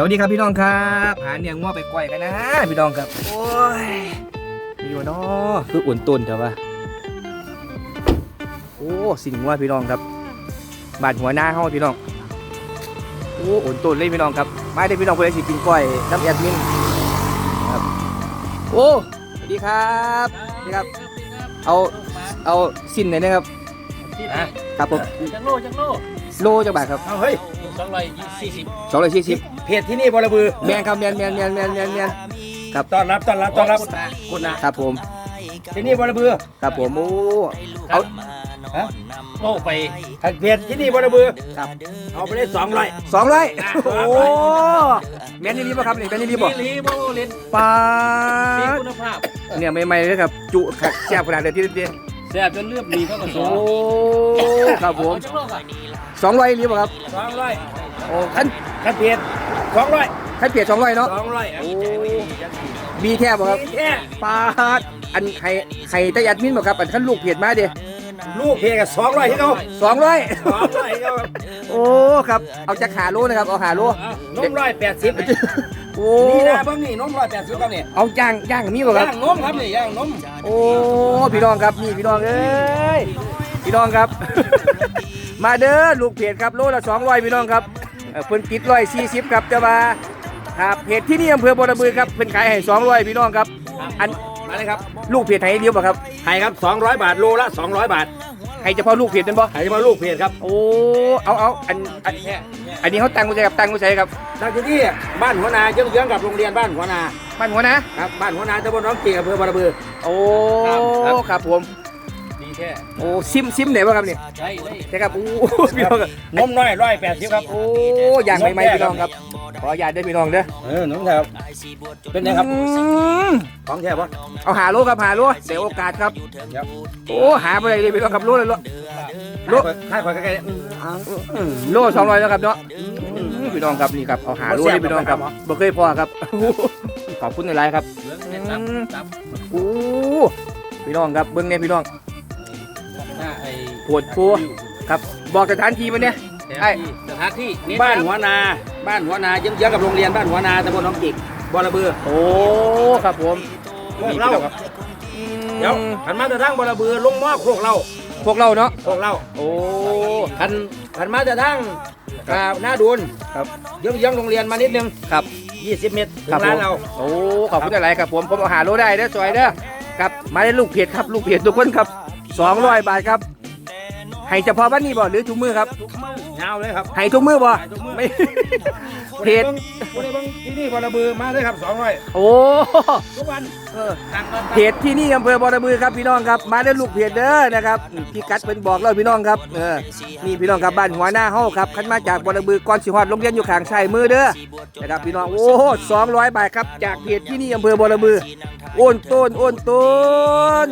สวัสดีครับพี่น้องครับหาเนียงง้อไปก้อยกันนะ พี่น้องครับ โอ้ยมีวะเนาะคืออุ่นตุนเถอะวะโอ้สิ่งว่าพี่น้องครับบาดหัวหน้าเฮาพี่น้องโอ้อุ่นตุนเลยพี่น้องครับมาได้อพี่น้องเพื่อนสิกินก้อยน้ำแอดมินครับโอ้สวัสดีครับสวัสดีครับ เอาเอาสิ้นหน่อยนะครับ อะครับผมจังโลจังโลโลจักบาทครับเอาเฮ้ยสองร้อยสี่สิบสองร้อยสี่สิบเพจที่นี่บอระบือแมนครับแมนแมนแมนแมนแมนแมนต้อนรับต้อนรับต้อนรับคุณนะครับผมที่นี่บอระบือครับผมโอ้เอาฮะโอ้ไปเพจที่นี่บอระบือครับ เอาไปได้สองร้อยสองร้อยโอ้แมนนี่รีบป่ะครับนี่แมนนี่รีบป่ะลีโมเลนปลามีคุณภาพเนี่ยใหม่ๆเลยครับ จุขัดแซ่บขนาดเดียวที่เดียว แซ่บจนเลือบดีเข้ากับสโอ้องครับผมจังโลค่ะสองร้อยรีบป่ะครับสองร้อยโอ้ขั้นคันเพจสองร้อยขั้นเปียกสองร้อยเนาะสองร้อยโอ้มีแค่ป่ะครับแค่ปลาอันไข่ไข่ตะยัดมิ้นป่ะครับอันขั้นลูกเพียดมาเดียลูกเพจกับสองร้อยที่เขาสองร้อยสองร้อยที่เขาโอ้ครับเอาจากหาโลนะครับเอาหาโล นมร้อยแปดสิบ โอ้นี่นะเพิ่งนี่นมร้อยแปดสิบครับนี่เอาย่างย่างกับมีป่ะครับ ย่างนมครับนี่ย่างนมโอ้พี่น้องครับนี่พี่น้องเอ้ยพี่น้องครับ มาเด้อลูกเพจครับโลละสองร้อยพี่น้องครับเอ่อเพิ่นกิดร้อยสี่สิบครับจะมาครับเพจที่นี่อำเภอบัวระบือครับเพิ่นขายให้สองร้อยพี่น้องครับ อันมาเลยครับ ลูกเพจไทยเดียวป่ะครับไข่ครับ 200 บาทโลละ 200 บาท ให้เฉพาะลูกเพจเป็นบ่ไข่เฉพาะลูกเพจครับโอ้เอาเอาอันอันอันนี้เขาตังกูใช้กับตังกูใช้ครับตั้งอยู่ที่บ้านหัวนาเยื้องๆกับโรงเรียนบ้านหัวนาบ้านหัวนะครับบ้านหัวนาตำบลหน้องกี่อำเภอบาระบือโอ้ครับครับผมดี แท้โอ้ซิมซิมไหนบ่ครับนี่ใช่เลยใช่ครับโอ้พี่น้องครับนมน้อยร้อยแปดสิบครับโอ้อย่างใหม่ๆพี่น้องครับ ขออนุญาตด้วยพี่น้องเด้อเออน้องแถวเป็นไงครับอืมของแท้ปะเอาหาโลครับหาโลเดี๋ยวโอกาสครับครับโอ้หาไปเลยพี่น้องครับโลเลยโลโลถ้าคอยใกล้ๆอืมอ่าอืมโลสองร้อยแล้วครับเนาะอืมพี่น้องครับนี่ครับเอาหาโลให้พี่น้องครับบ่แซ่บบ่เคยพอครับขอบคุณในไลน์ครับเหลืองเน็ตตับตับโอ้พี่น้องครับเบิ้งเนี่ยพี่น้องหน้าไอ้ ปวดครัวครับบอกสถานที่มันเนี่ยไอ้สถานที่บ้านหัวนา บ้านหัวนาเยื้องๆกับโรงเรียนบ้านหัวนาตำบลหน้องกิกบาระบือโอ้ครับผมพวกเราอืมเดี๋ยวขันมาแต่ทางบาระบือลงหม้อพวกเราพวกเราเนาะพวกเรา โอ้ขันขันมาแต่ทางอ่าหน้าดูนครับเยื้องๆโรงเรียนมานิดนึงครับ20 เมตรถึครับงร้านผมเราโอ้ขอบคุณอะไรครับผมผมเอาหาโลได้เด้อสวยเด้อครับมาได้ลูกเพจครับลูกเพจทุกคนครับ200บาทครับ ให้เฉพาะบ้านนี้บ่หรือทุกมือครับยาวเลยครับให้ทุกมือบ่ให้ทุกมื้อไม่เพจคนในบางที่นี่บาระบือมาเลยครับ200โอ้ทุกวันเออต่างกันเพจที่นี่อำเภอบอระบือครับพี่น้องครับ มาได้ลูกเพจเด้อนะครับพี่กัดเป็นบอกเราพี่น้องครับเออนี่พี่น้องครับบ้านหัวหน้าเฮาครับคันมาจากบอระบือก่อนสิฮอดโรงเรียนอยู่ข้างชายมือเด้อนะครับพี่น้องโอ้โห200บาทครับจากเพจที่นี่อำเภอบอระบือโอนต้นโอนต้น